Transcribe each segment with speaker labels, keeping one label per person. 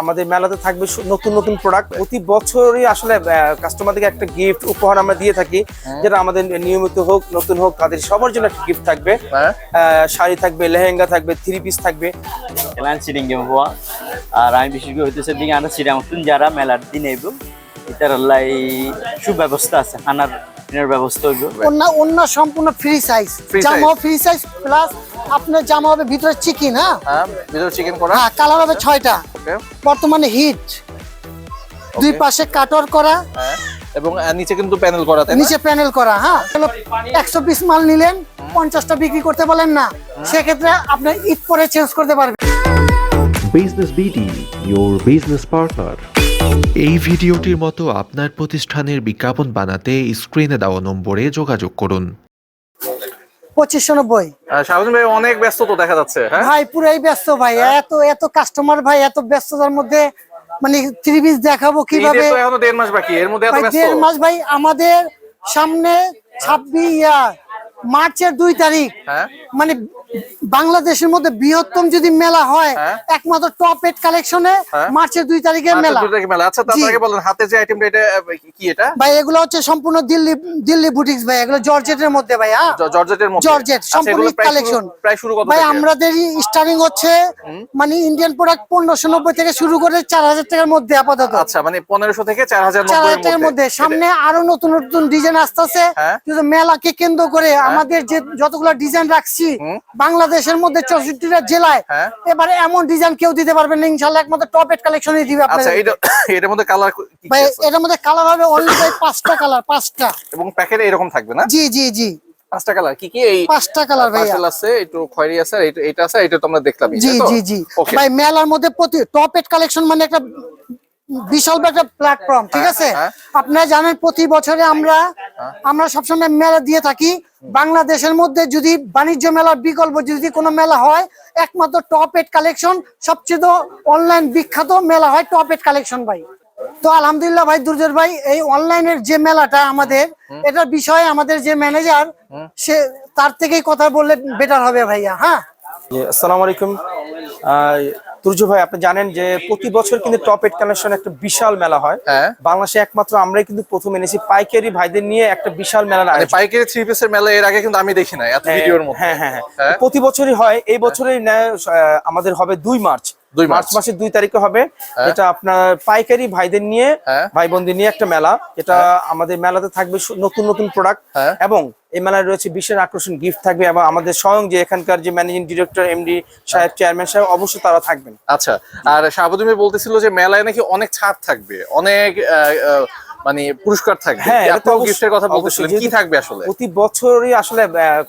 Speaker 1: আমাদের মেলাতে থাকবে নতুন নতুন প্রোডাক্ট প্রতি বছরই আসলে কাস্টমারদেরকে একটা গিফট উপহার আমরা দিয়ে থাকি যেটা আমাদের নিয়মিত হোক নতুন হোক তাদের সবার জন্য একটা গিফট থাকবে।
Speaker 2: হ্যাঁ।
Speaker 1: শাড়ি থাকবে লেহেঙ্গা থাকবে থ্রি পিস থাকবে।
Speaker 3: আর আমি বিশেষ করে হইতেছে দিকে আনা সিডাং তুন যারা মেলার দিন আইব এটার লাই সুব্যবস্থা আছে খানার দিনের ব্যবস্থা হইব।
Speaker 4: অন্য অন্য সম্পূর্ণ ফ্রি সাইজ জামা ফ্রি সাইজ প্লাস আপনার জামা হবে ভিতরে চিকেন হ্যাঁ?
Speaker 2: হ্যাঁ ভিতরে চিকেন করা।
Speaker 4: হ্যাঁ কালার হবে ছয়টা। বর্তমানে হিট। দুই পাশে কাটর করা।
Speaker 2: হ্যাঁ এবং নিচে কিন্তু প্যানেল করা তাই
Speaker 4: নিচে প্যানেল করা হ্যাঁ। একশো পিস মাল নিলেন পঞ্চাশটা বিক্রি করতে পারলেন না। সেক্ষেত্রে আপনি ঈদ পরে চেঞ্জ করতে পারবেন।
Speaker 5: Business BD your business partner.
Speaker 6: এই ভিডিওটির মতো আপনার প্রতিষ্ঠানের বিজ্ঞাপন বানাতে স্ক্রিনে দেওয়া নম্বরে যোগাযোগ করুন।
Speaker 4: পঁচিশশো নব্বই।
Speaker 2: ভাই অনেক ব্যস্ত তো দেখা যাচ্ছে হ্যাঁ?
Speaker 4: ভাই পুরাই ব্যস্ত ভাই। এত এত কাস্টমার ভাই এত ব্যস্ততার মধ্যে মানে দেখাবো কীভাবে?
Speaker 2: ঈদের এখনও দেড় মাস বাকি এর মধ্যে
Speaker 4: ভাই দেড় মাস ভাই আমাদের সামনে ছাব্বিশ মার্চের দুই তারিখ।
Speaker 2: হ্যাঁ।
Speaker 4: মানে বাংলাদেশের মধ্যে বৃহত্তম যদি মেলা হয়
Speaker 2: হ্যাঁ।
Speaker 4: একমাত্র টপ এট কালেকশনে
Speaker 2: হ্যাঁ।
Speaker 4: মার্চের দুই তারিখে মেলা।
Speaker 2: আচ্ছা। তারপরে বলেন হাতে যে আইটেমটা এটা কি এটা?
Speaker 4: ভাই এগুলো হচ্ছে সম্পূর্ণ দিল্লি দিল্লি বুটিক্স ভাই এগুলো জর্জেটের মধ্যে ভাই হ্যাঁ?
Speaker 2: জর্জেটের মধ্যে।
Speaker 4: জর্জেট
Speaker 2: আচ্ছা,
Speaker 4: সম্পূর্ণ কালেকশন
Speaker 2: প্রায় শুরু কত
Speaker 4: ভাই আমাদের স্টার্টিং হচ্ছে মানে ইন্ডিয়ান প্রোডাক্ট পনেরোশো নব্বই থেকে শুরু করে চার হাজার টাকার মধ্যে আপাতত।
Speaker 2: আচ্ছা মানে পনেরোশো থেকে চার হাজার
Speaker 4: চার হাজার টাকার মধ্যে। সামনে আরও নতুন নতুন ডিজাইন আসতেছে।
Speaker 2: হ্যাঁ।
Speaker 4: কিন্তু মেলাকে কেন্দ্র করে আমাদের যে যতগুলো ডিজাইন রাখছি। বাংলাদেশের মধ্যে চৌষট্টিটা জেলায়
Speaker 2: হ্যাঁ।
Speaker 4: এবারে এমন ডিজাইন কেউ দিতে পারবেন না ইনশাল্লাহ একমাত্র টপ এট কালেকশনই দিবে
Speaker 2: আচ্ছা
Speaker 4: আপনাদের
Speaker 2: এটার মধ্যে কালার
Speaker 4: ভাই? এটার মধ্যে কালার হবে অনলি ভাই পাঁচটা কালার পাঁচটা।
Speaker 2: এবং প্যাকেট এরকম থাকবে না?
Speaker 4: জি জি জি।
Speaker 2: পাঁচটা কালার কি কি এই
Speaker 4: পাঁচটা কালার
Speaker 2: আছে একটু খয়েরি আছে এটা আছে এটা তো আমরা দেখলাম
Speaker 4: জি জি জি। ভাই মেলার মধ্যে প্রতি টপ এট কালেকশন মানে একটা বিশাল একটা প্ল্যাটফর্ম ঠিক আছে?
Speaker 2: হ্যাঁ।
Speaker 4: আপনারা জানেন প্রতি বছরে আমরা আমরা সবসময় মেলা দিয়ে থাকি। বাংলাদেশের মধ্যে যদি বাণিজ্য মেলার বিকল্প যদি কোনো মেলা হয় একমাত্র টপ এট কালেকশন সবচেয়ে অনলাইন বিখ্যাত মেলা হয় টপ এড কালেকশন ভাই। তো আলহামদুলিল্লাহ ভাই দুর্জয় ভাই এই অনলাইনের যে মেলাটা আমাদের এটার বিষয়ে আমাদের যে ম্যানেজার সে তার থেকেই কথা বললে বেটার হবে ভাইয়া হ্যাঁ?
Speaker 1: আসসালামু আলাইকুম। তুর্য ভাই আপনি জানেন যে প্রতি বছর কিন্তু টপ এড কালেকশন একটা বিশাল মেলা হয়।
Speaker 2: হ্যাঁ।
Speaker 1: বাংলাদেশে একমাত্র আমরাই কিন্তু প্রথম এনেছি। পাইকারি ভাইদের নিয়ে একটা বিশাল মেলা
Speaker 2: পাইকারি থ্রি পিসের মেলা এর আগে কিন্তু আমি দেখি নাই এত ভিডিওর মধ্যে।
Speaker 1: হ্যাঁ হ্যাঁ। হ্যাঁ।
Speaker 2: হ্যাঁ।
Speaker 1: প্রতি বছরই হয় এই বছরই আমাদের হবে দুই মার্চ। March
Speaker 2: March.
Speaker 1: মাসের দুই তারিখে হবে। এটা আপনার পাইকারি ভাইদের নিয়ে
Speaker 2: হ্যাঁ।
Speaker 1: ভাই বোনদের নিয়ে একটা মেলা। এটা আমাদের মেলাতে থাকবে নতুন নতুন প্রোডাক্ট
Speaker 2: হ্যাঁ।
Speaker 1: এবং এই মেলায় রয়েছে বিশেষ আকর্ষণ গিফট থাকবে। এবং আমাদের স্বয়ং যে এখানকার যে ম্যানেজিং ডিরেক্টর এমডি সাহেব চেয়ারম্যান সাহেব অবশ্যই তারা থাকবেন।
Speaker 2: আচ্ছা আর শাহাবুদ্দিন বলতেছিল যে মেলায় নাকি অনেক ছাড় থাকবে। অনেক আহ, মানে পুরস্কার থাকবে।
Speaker 1: হ্যাঁ,
Speaker 2: গিফটের কথা বলতেছিলেন কি থাকবে আসলে?
Speaker 1: প্রতি বছরই আসলে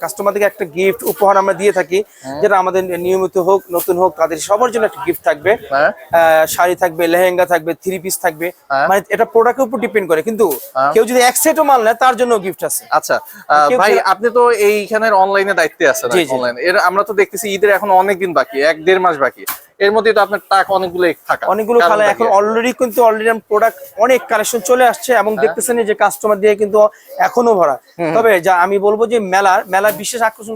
Speaker 1: কাস্টমারদেরকে একটা গিফট উপহার আমরা দিয়ে থাকি যেটা আমাদের নিয়মিত হোক নতুন হোক তাদের সবার জন্য একটা গিফট থাকবে।
Speaker 2: হ্যাঁ।
Speaker 1: শাড়ি থাকবে লেহেঙ্গা থাকবে থ্রি পিস থাকবে।
Speaker 2: হ্যাঁ।
Speaker 1: মানে এটা প্রোডাক্টের উপর ডিপেন্ড করে। কিন্তু
Speaker 2: হ্যাঁ।
Speaker 1: কেউ যদি এক সেটও মাল নেয় তার জন্য গিফট আছে।
Speaker 2: আচ্ছা ভাই আপনি তো এইখানের অনলাইনে দায়িত্বে আছেন
Speaker 1: জি।
Speaker 2: এর আমরা তো দেখতেছি ঈদের এখন অনেক দিন বাকি এক দেড় মাস বাকি। এর মধ্যে তো আপনার টাকা অনেকগুলো থাকা
Speaker 1: অনেকগুলো
Speaker 2: বাকি
Speaker 1: এখন অলরেডি কিন্তু অলরেডি প্রোডাক্ট অনেক কালেকশন চলে আসছে এবং
Speaker 2: হ্যাঁ।
Speaker 1: দেখতেছেন যে কাস্টমার দিয়ে কিন্তু এখনও ভরা তবে যা আমি বলব যে মেলার মেলা বিশেষ আকর্ষণ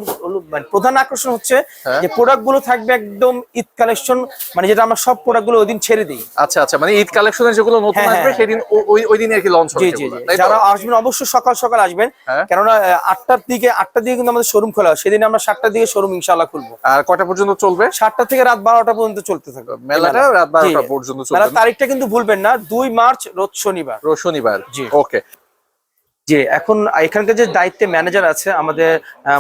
Speaker 1: মানে প্রধান আকর্ষণ হচ্ছে
Speaker 2: হ্যাঁ।
Speaker 1: যে প্রোডাক্টগুলো থাকবে একদম ঈদ কালেকশন মানে যেটা আমরা সব প্রোডাক্টগুলো ওই দিন ছেড়ে দিই
Speaker 2: আচ্ছা আচ্ছা মানে ঈদ কালেকশনের যেগুলো নতুন
Speaker 1: হ্যাঁ,
Speaker 2: আসবে। সেদিন ওই ওই দিন আর কি লঞ্চ হবে
Speaker 1: জি জি যারা আসবেন অবশ্যই সকাল সকাল আসবেন। কেননা আটটার দিকে আটটার দিকে কিন্তু আমাদের শোরুম খোলা হয়। সেদিন আমরা সাতটার দিকে শোরুম ইনশাল্লাহ খুলবো
Speaker 2: আর কটা পর্যন্ত চলবে
Speaker 1: সাতটা থেকে রাত বারোটা পর্যন্ত চলতে থাকবে
Speaker 2: মেলাটা রাত বারোটা পর্যন্ত
Speaker 1: মেলার
Speaker 2: চলবে।
Speaker 1: তারিখটা কিন্তু ভুলবেন না দুই মার্চ রোজ শনিবার।
Speaker 2: রোজ শনিবার।
Speaker 1: জি।
Speaker 2: ওকে।
Speaker 1: যে এখন এখানকার যে দায়িত্বে ম্যানেজার আছে আমাদের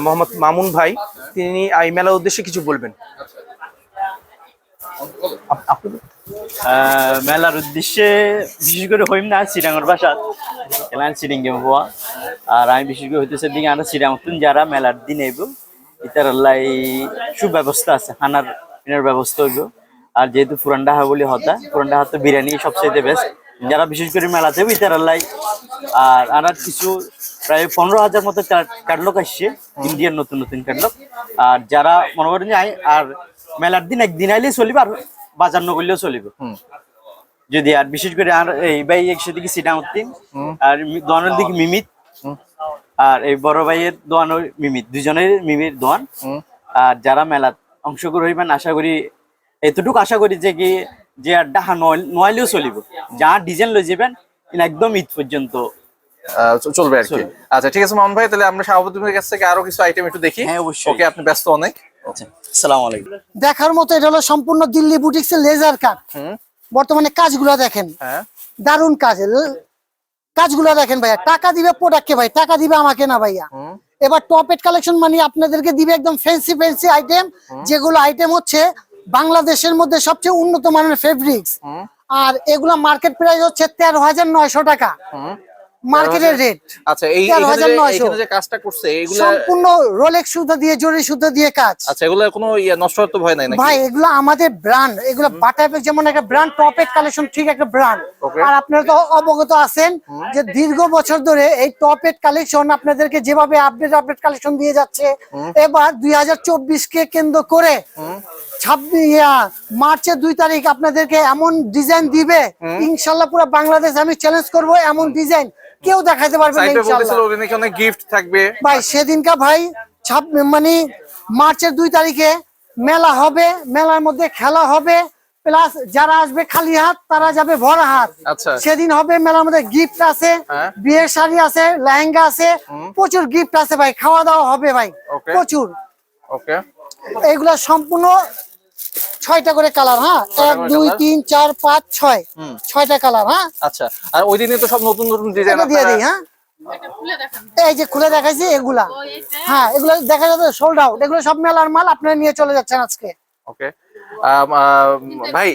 Speaker 1: মোহাম্মদ মামুন ভাই তিনি এই মেলার উদ্দেশ্যে কিছু বলবেন।
Speaker 3: আহ, মেলার উদ্দেশ্যে বিশেষ করে হইম না সিডাঙ্গর বাসা। এলান গেম হওয়া আর আমি বিশেষ করে হইতেছে দিকে আনা তুন যারা মেলার দিন আইব এটার লাই সুব্যবস্থা আছে খানার দিনের ব্যবস্থা হইব। আর যেহেতু পুরান ডাহা বলি হতা পুরান ডাহা তো বিরিয়ানি সবচেয়ে বেস্ট যারা বিশেষ করে মেলাতে হইব ইতার লাই আর আর কিছু প্রায় পনেরো হাজার মতো ক্যাটলগ আসছে ইন্ডিয়ান নতুন নতুন ক্যাটলগ আর যারা মনে করেন আর মেলার দিন একদিন আইলেই চলিবে আর বাজার নগরলেও চলিবে। যদি আর বিশেষ করে আর এই ভাই একসাথে কি সিডাউদ্দিন আর দোয়ানের দিকে মিমিত। আর এই বড় ভাইয়ের দোয়ান মিমিত দুজনের মিমির দোয়ান। আর যারা মেলাত অংশগ্রহণ হইবেন আশা করি এতটুকু আশা করি যে কি যে আর ডাহা নয় নয়লেও চলিব। যা ডিজাইন লই যাবেন ইন একদম ঈদ পর্যন্ত
Speaker 2: চলবে আর কি। আচ্ছা ঠিক আছে মামুন ভাই তাহলে আমরা শাহাবুদ্দিনের কাছ থেকে আরও কিছু আইটেম একটু দেখি।
Speaker 3: হ্যাঁ, অবশ্যই।
Speaker 2: ওকে আপনি ব্যস্ত অনেক।
Speaker 3: আচ্ছা আসসালামু আলাইকুম।
Speaker 4: দেখার মতো এটা হলো সম্পূর্ণ দিল্লি বুটিক্স এর লেজার কাট।
Speaker 2: হুম।
Speaker 4: বর্তমানে কাজগুলো দেখেন।
Speaker 2: হ্যাঁ।
Speaker 4: দারুণ কাজ। কাজগুলো দেখেন ভাইয়া। টাকা দিবে প্রোডাক্টকে ভাই টাকা দিবে আমাকে না ভাইয়া। এবার টপেট কালেকশন মানে আপনাদেরকে দিবে একদম ফ্যান্সি ফ্যান্সি আইটেম যেগুলো আইটেম হচ্ছে বাংলাদেশের মধ্যে সবচেয়ে উন্নত মানের ফেব্রিক্স আর এগুলো মার্কেট প্রাইস হচ্ছে তেরো হাজার নয়শো টাকা। মার্কেটের রেট
Speaker 2: আচ্ছা এই এখানে যে- কাজটা করছে এগুলা
Speaker 4: সম্পূর্ণ রোলেক্স সুতা দিয়ে জরি সুতা দিয়ে কাজ।
Speaker 2: আচ্ছা এগুলা কোনো নষ্ট ভয় নাই নাকি?
Speaker 4: ভাই এগুলো আমাদের ব্র্যান্ড এগুলো বাটাপেক যেমন একটা ব্র্যান্ড টপেট কালেকশন ঠিক একটা ব্র্যান্ড আর আপনারা তো অবগত আছেন যে দীর্ঘ বছর ধরে এই টপেট কালেকশন আপনাদেরকে যেভাবে আপডেট আপডেট কালেকশন দিয়ে যাচ্ছে এবার দুই হাজার চব্বিশ কে কেন্দ্র করে মার্চের দুই তারিখ আপনাদেরকে এমন ডিজাইন দিবে ইনশাল্লাহ পুরো বাংলাদেশ আমি চ্যালেঞ্জ করব এমন ডিজাইন কেউ দেখাতে পারবে না ইনশাল্লাহ।
Speaker 2: গিফট থাকবে।
Speaker 4: ভাই সেদিনকা ভাই মানে মার্চের দুই তারিখে মেলা হবে মেলার মধ্যে খেলা হবে প্লাস যারা আসবে খালি হাত তারা যাবে ভরা হাত।
Speaker 2: আচ্ছা।
Speaker 4: সেদিন হবে মেলার মধ্যে গিফট আছে
Speaker 2: হ্যাঁ।
Speaker 4: বিয়ের শাড়ি আছে লেহেঙ্গা আছে প্রচুর গিফট আছে ভাই খাওয়া দাওয়া হবে ভাই প্রচুর।
Speaker 2: ওকে
Speaker 4: এগুলা সম্পূর্ণ ছয়টা করে কালার হ্যাঁ? এক দুই তিন চার পাঁচ ছয়। ছয়টা কালার হ্যাঁ?
Speaker 2: আচ্ছা আর ওই দিনে তো সব নতুন নতুন ডিজাইন
Speaker 4: দিয়ে দিই হ্যাঁ? এই যে খুলে দেখাইছি এগুলা। হ্যাঁ এগুলো দেখা যাবে সোল্ড আউট এগুলো সব মেলার মাল আপনারা নিয়ে চলে যাচ্ছেন আজকে।
Speaker 2: ওকে ভাই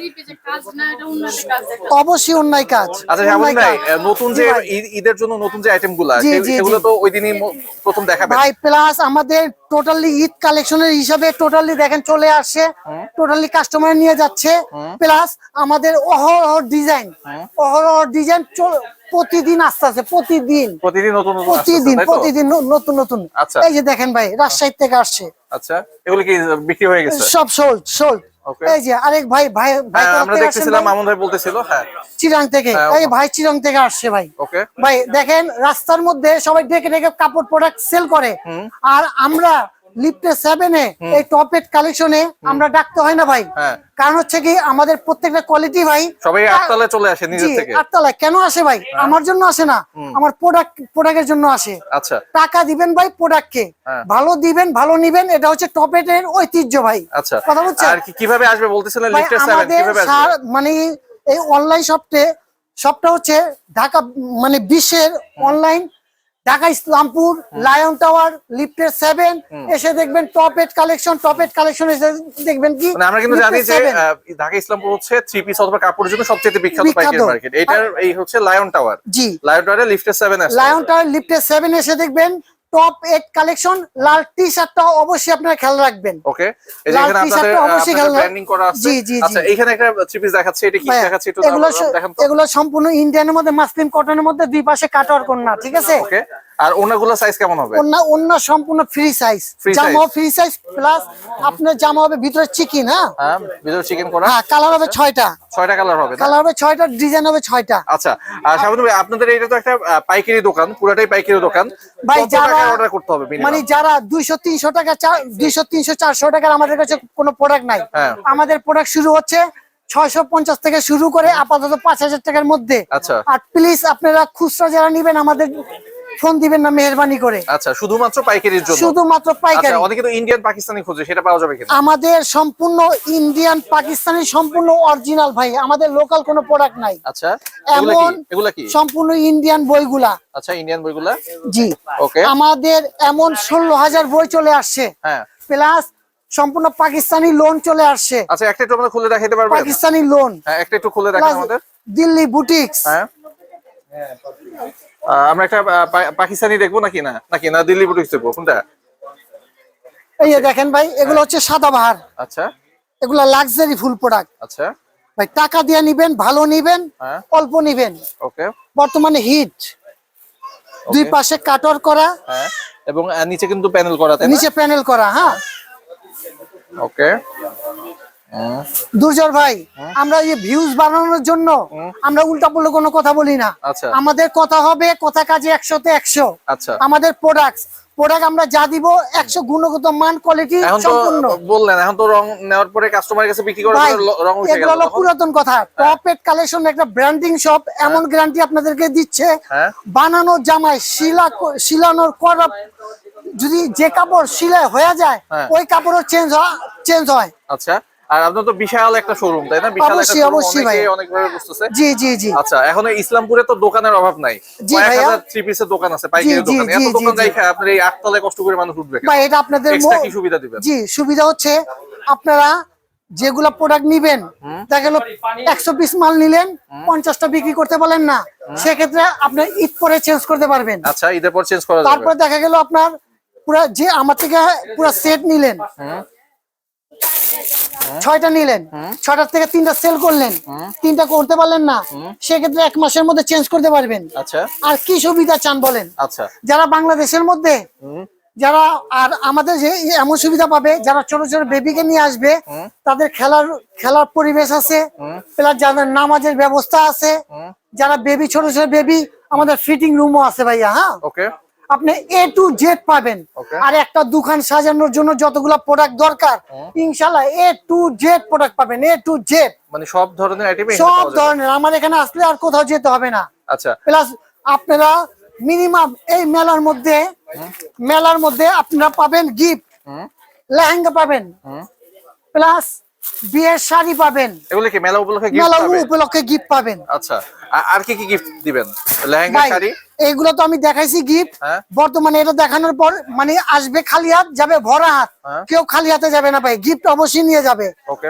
Speaker 4: অবশ্যই অন্যায় কাজ
Speaker 2: আচ্ছা নতুন যে ঈদের জন্য নতুন যে
Speaker 4: আইটেমগুলা
Speaker 2: সেগুলো তো ওই দিনই প্রথম দেখাবেন
Speaker 4: ভাই প্লাস আমাদের টোটালি ঈদ কালেকশনের হিসাবে টোটালি দেখেন চলে আসছে। টোটালি কাস্টমার নিয়ে যাচ্ছে। প্লাস আমাদের অহরহ ডিজাইন অহরহ ডিজাইন প্রতিদিন আসতে আছে প্রতিদিন।
Speaker 2: প্রতিদিন নতুন নতুন
Speaker 4: প্রতিদিন প্রতিদিন নতুন নতুন।
Speaker 2: আচ্ছা।
Speaker 4: এই যে দেখেন ভাই রাজশাহী থেকে আসছে।
Speaker 2: আচ্ছা এগুলো কি বিক্রি হয়ে গেছে?
Speaker 4: সব সোল্ড সোল্ড এই যে আরেক ভাই ভাই ভাই
Speaker 2: হ্যাঁ আমরা দেখতেছিলাম আমন ভাই? বলতেছিল হ্যাঁ।
Speaker 4: চিরাং থেকে।
Speaker 2: হ্যাঁ,
Speaker 4: এই ভাই চিরাং থেকে আসছে ভাই।
Speaker 2: ওকে
Speaker 4: ভাই দেখেন রাস্তার মধ্যে সবাই ডেকে ডেকে কাপড় প্রোডাক্ট সেল করে। আর আমরা লিফটে সেভেনে এই টপেট কালেকশনে আমরা ডাকতে হয় না ভাই।
Speaker 2: হ্যাঁ।
Speaker 4: কারণ হচ্ছে কি আমাদের প্রত্যেকটা কোয়ালিটি ভাই
Speaker 2: সবাই আটতলায় চলে আসে নিজের
Speaker 4: জি
Speaker 2: থেকে।
Speaker 4: আটতলায়। কেন আসে ভাই? আমার জন্য আসে না। আমার প্রোডাক্ট প্রোডাক্টের জন্য আসে।
Speaker 2: আচ্ছা।
Speaker 4: টাকা দিবেন ভাই প্রোডাক্টকে
Speaker 2: হ্যাঁ।
Speaker 4: ভালো দিবেন ভালো নিবেন এটা হচ্ছে টপেটের ঐতিহ্য ভাই।
Speaker 2: আচ্ছা।
Speaker 4: কথা বুঝছেন
Speaker 2: আর কি- কীভাবে আসবে বলতেছিলেন
Speaker 4: ভাই
Speaker 2: সেভেন কীভাবে আসবে?
Speaker 4: মানে এই অনলাইন শপটে শপটা হচ্ছে ঢাকা মানে বিশ্বের online Dhaka Islampur lion tower লিফটের সেভেন এসে দেখবেন top at collection top at collection এসে দেখবেন কি?
Speaker 2: মানে আমরা কিন্তু জানি যে ঢাকা ইসলামপুর হচ্ছে থ্রি পিস অথবা কাপড়ের জন্য সবচেয়ে বিখ্যাত
Speaker 4: বিখ্যাত।
Speaker 2: পাইকারি মার্কেট এটার এই হচ্ছে লায়ন টাওয়ার।
Speaker 4: জি।
Speaker 2: লায়ন টাওয়ারে লিফটের সেভেন আছে।
Speaker 4: লায়ন টাওয়ার লিফটের সেভেন এসে দেখবেন টপ এট কালেকশন লাল টি শার্টটা অবশ্যই আপনারা খেয়াল রাখবেন।
Speaker 2: ওকে এই যে
Speaker 4: লাল
Speaker 2: এখানে আপনাদের
Speaker 4: অবশ্যই খেয়াল
Speaker 2: ব্র্যান্ডিং করা আছে।
Speaker 4: জি, জি।
Speaker 2: আচ্ছা এখানে একটা থ্রি পিস দেখাচ্ছে এটা কি দেখাচ্ছে একটু
Speaker 4: এগুলো
Speaker 2: দেখান তো।
Speaker 4: এগুলো সম্পূর্ণ ইন্ডিয়ানের মধ্যে মাসলিন কটনের মধ্যে দুই পাশে কাটার না ঠিক আছে?
Speaker 2: ওকে। আর ওনাগুলো সাইজ কেমন হবে?
Speaker 4: অন্য অন্য সম্পূর্ণ ফ্রি সাইজ জামা ফ্রি সাইজ প্লাস আপনার জামা হবে ভিতরে চিকেন হ্যাঁ?
Speaker 2: হ্যাঁ ভিতরে চিকেন করা
Speaker 4: হ্যাঁ কালার হবে ছয়টা।
Speaker 2: ছয়টা কালার হবে
Speaker 4: কালার হবে ছয়টা ডিজাইন হবে ছয়টা।
Speaker 2: আচ্ছা আর ভাই আপনাদের এটা তো একটা পাইকারি দোকান পুরাটাই পাইকারি দোকান।
Speaker 4: ভাই যারা
Speaker 2: অর্ডার করতে হবে
Speaker 4: মানে যারা দুইশো তিনশো টাকা দুইশো তিনশো চারশো টাকার আমাদের কাছে কোনো প্রোডাক্ট নাই।
Speaker 2: হ্যাঁ।
Speaker 4: আমাদের প্রোডাক্ট শুরু হচ্ছে ছয়শো পঞ্চাশ থেকে শুরু করে আপাতত পাঁচ হাজার টাকার মধ্যে।
Speaker 2: আচ্ছা।
Speaker 4: আর প্লিজ আপনারা খুচরা যারা নিবেন আমাদের ফোন দিবেন না মেহরবানি করে।
Speaker 2: আচ্ছা শুধুমাত্র পাইকারির জন্য?
Speaker 4: শুধুমাত্র পাইকারি।
Speaker 2: আচ্ছা অনেকে তো ইন্ডিয়ান পাকিস্তানি খোঁজে সেটা পাওয়া যাবে কিনা?
Speaker 4: আমাদের সম্পূর্ণ ইন্ডিয়ান পাকিস্তানি সম্পূর্ণ অরিজিনাল ভাই। আমাদের লোকাল কোনো প্রোডাক্ট নাই।
Speaker 2: আচ্ছা
Speaker 4: এমন
Speaker 2: এগুলা কি?
Speaker 4: সম্পূর্ণ ইন্ডিয়ান বইগুলা।
Speaker 2: আচ্ছা ইন্ডিয়ান বইগুলা?
Speaker 4: জি।
Speaker 2: ওকে
Speaker 4: আমাদের এমন ষোলো হাজার বই চলে আসছে।
Speaker 2: হ্যাঁ।
Speaker 4: প্লাস সম্পূর্ণ পাকিস্তানি লোন চলে আসছে।
Speaker 2: আচ্ছা একটা একটু আমাদের খুলে দেখাইতে পারবেন?
Speaker 4: পাকিস্তানি লোন
Speaker 2: হ্যাঁ একটা একটু খুলে দেখান আমাদের।
Speaker 4: দিল্লি বুটিক্স
Speaker 2: হ্যাঁ। আমরা একটা পাকিস্তানি দেখব নাকি না? নাকি না দিল্লি বুটিক্স দেখব? কোনটা?
Speaker 4: এই যে দেখেন ভাই এগুলো হচ্ছে সাদাবাহার
Speaker 2: আচ্ছা।
Speaker 4: এগুলো লাক্সারি ফুল প্রোডাক্ট
Speaker 2: আচ্ছা।
Speaker 4: ভাই টাকা দিয়ে নিবেন ভালো নিবেন
Speaker 2: হ্যাঁ।
Speaker 4: অল্প নিবেন।
Speaker 2: ওকে
Speaker 4: বর্তমানে হিট দুই পাশে কাটর করা।
Speaker 2: হ্যাঁ। এবং নিচে কিন্তু প্যানেল করা তাই
Speaker 4: নিচে প্যানেল করা হ্যাঁ।
Speaker 2: ওকে
Speaker 4: দুর্জয় ভাই আমরা এই ভিউজ বানানোর জন্য আমরা উল্টা পুল্টো কোনো কথা বলি না।
Speaker 2: আচ্ছা।
Speaker 4: আমাদের কথা হবে কথা কাজে একশোতে একশো।
Speaker 2: আচ্ছা।
Speaker 4: আমাদের প্রোডাক্ট প্রোডাক্ট আমরা যা দিব একশো গুণগত মান কোয়ালিটি সম্পূর্ণ।
Speaker 2: বললেন এখন তো রং নেওয়ার পরে কাস্টমারের কাছে বিক্রি করার রং উঠে গেল
Speaker 4: হলো পুরাতন কথা। টপ কালেকশন একটা ব্র্যান্ডিং শপ এমন গ্যারান্টি আপনাদেরকে দিচ্ছে।
Speaker 2: হ্যাঁ।
Speaker 4: বানানো জামায় শিলা শিলানোর করা যদি যে কাপড় সিলাই হয়ে যায়
Speaker 2: হ্যাঁ।
Speaker 4: ওই কাপড়ও চেঞ্জ হয় চেঞ্জ হয়।
Speaker 2: আচ্ছা। আর আপনার তো বিশাল একটা শোরুম তাই না? বিশাল একটা
Speaker 4: ভাই।
Speaker 2: অনেকে অনেকভাবে বুঝতেছে।
Speaker 4: জি জি জি।
Speaker 2: আচ্ছা এখন ইসলামপুরে তো দোকানের অভাব নাই।
Speaker 4: জি।
Speaker 2: হাজার থ্রি পিসের দোকান আছে পাইকারি
Speaker 4: জি, জি,
Speaker 2: দোকান। এত দোকান যাই আপনার এই আটতলায় কষ্ট করে মানুষ উঠবে?
Speaker 4: এটা আপনাদের
Speaker 2: কি সুবিধা দিবেন?
Speaker 4: জি সুবিধা হচ্ছে আপনারা যেগুলা প্রোডাক্ট নিবেন দেখা গেল একশো পিস মাল নিলেন পঞ্চাশটা বিক্রি করতে পারলেন না সেক্ষেত্রে আপনি ঈদ পরে চেঞ্জ করতে পারবেন।
Speaker 2: আচ্ছা ঈদের পর চেঞ্জ করা
Speaker 4: তারপরে দেখা গেল আপনার পুরা যে আমার থেকে পুরা সেট নিলেন ছয়টা নিলেন। ছয়টার থেকে তিনটা সেল করলেন। তিনটা করতে পারলেন না। সেক্ষেত্রে এক মাসের মধ্যে চেঞ্জ করতে পারবেন।
Speaker 2: আচ্ছা।
Speaker 4: আর কি সুবিধা চান বলেন?
Speaker 2: আচ্ছা।
Speaker 4: যারা বাংলাদেশের মধ্যে যারা আর আমাদের যে এমন সুবিধা পাবে যারা ছোট ছোট বেবিকে নিয়ে আসবে তাদের খেলার খেলার পরিবেশ আছে প্লাস যাদের নামাজের ব্যবস্থা আছে যারা বেবি ছোট ছোট বেবি আমাদের ফিটিং রুমও আছে ভাইয়া হ্যাঁ?
Speaker 2: ওকে
Speaker 4: আপনি এ টু জেড পাবেন। আর একটা দোকান সাজানোর জন্য যতগুলা প্রোডাক্ট দরকার ইনশাল্লাহ এ টু জেড প্রোডাক্ট পাবেন। এ টু জেড
Speaker 2: মানে সব ধরনের আইটেম
Speaker 4: সব ধরনের। আমার এখানে আসলে আর কোথাও যেতে হবে না।
Speaker 2: আচ্ছা।
Speaker 4: প্লাস আপনারা মিনিমাম এই মেলার মধ্যে মেলার মধ্যে আপনারা পাবেন গিফট লেহেঙ্গা পাবেন। প্লাস বিয়ের শাড়ি পাবেন।
Speaker 2: এগুলো কি মেলা উপলক্ষে গিফট
Speaker 4: মেলা উপলক্ষে গিফট পাবেন।
Speaker 2: আচ্ছা। আর কি কি গিফট দিবেন? লেহেঙ্গা শাড়ি?
Speaker 4: এইগুলো তো আমি দেখাইছি গিফট
Speaker 2: হ্যাঁ।
Speaker 4: বর্তমানে এটা দেখানোর পর মানে আসবে খালি হাত যাবে ভরা হাত।
Speaker 2: হ্যাঁ।
Speaker 4: কেউ খালি হাতে যাবে না ভাই গিফট অবশ্যই নিয়ে যাবে।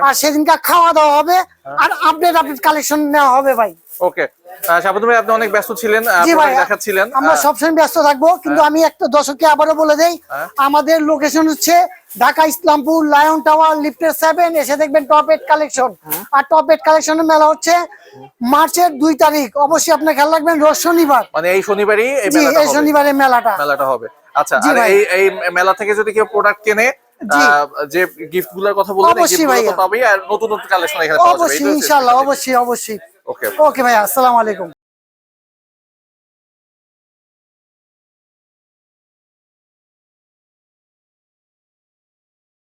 Speaker 4: আর সেদিনকার খাওয়া দাওয়া হবে
Speaker 2: হ্যাঁ।
Speaker 4: আর আপডেট আপডেট কালেকশন নেওয়া হবে ভাই।
Speaker 2: ওকে। শাবুদ ভাই আপনি অনেক ব্যস্ত ছিলেন দেখাচ্ছিলেন।
Speaker 4: আমরা সবসময় ব্যস্ত থাকব কিন্তু আমি একটা দর্শককে আবারও বলে দেই
Speaker 2: হ্যাঁ।
Speaker 4: আমাদের লোকেশন হচ্ছে ঢাকা ইসলামপুর লায়ন টাওয়ার লিফটের সেভেন এসে দেখবেন টপ এড কালেকশন আর টপ এড কালেকশনের মেলা হচ্ছে মার্চের দুই তারিখ। অবশ্যই আপনার খেয়াল রাখবেন রোজ শনিবার।
Speaker 2: মানে এই শনিবারই এই
Speaker 4: শনিবারের মেলাটা।
Speaker 2: মেলাটা হবে। আচ্ছা আর এই এই মেলা থেকে যদি কেউ প্রোডাক্ট কেনে যে গিফটগুলোর কথা বললেন এই গিফট আর নতুন নতুন কালেকশন এখানে পাওয়া যাবে
Speaker 4: অবশ্যই ইনশাল্লাহ অবশ্যই অবশ্যই।
Speaker 2: ওকে
Speaker 4: ওকে ভাইয়া আসসালামু আলাইকুম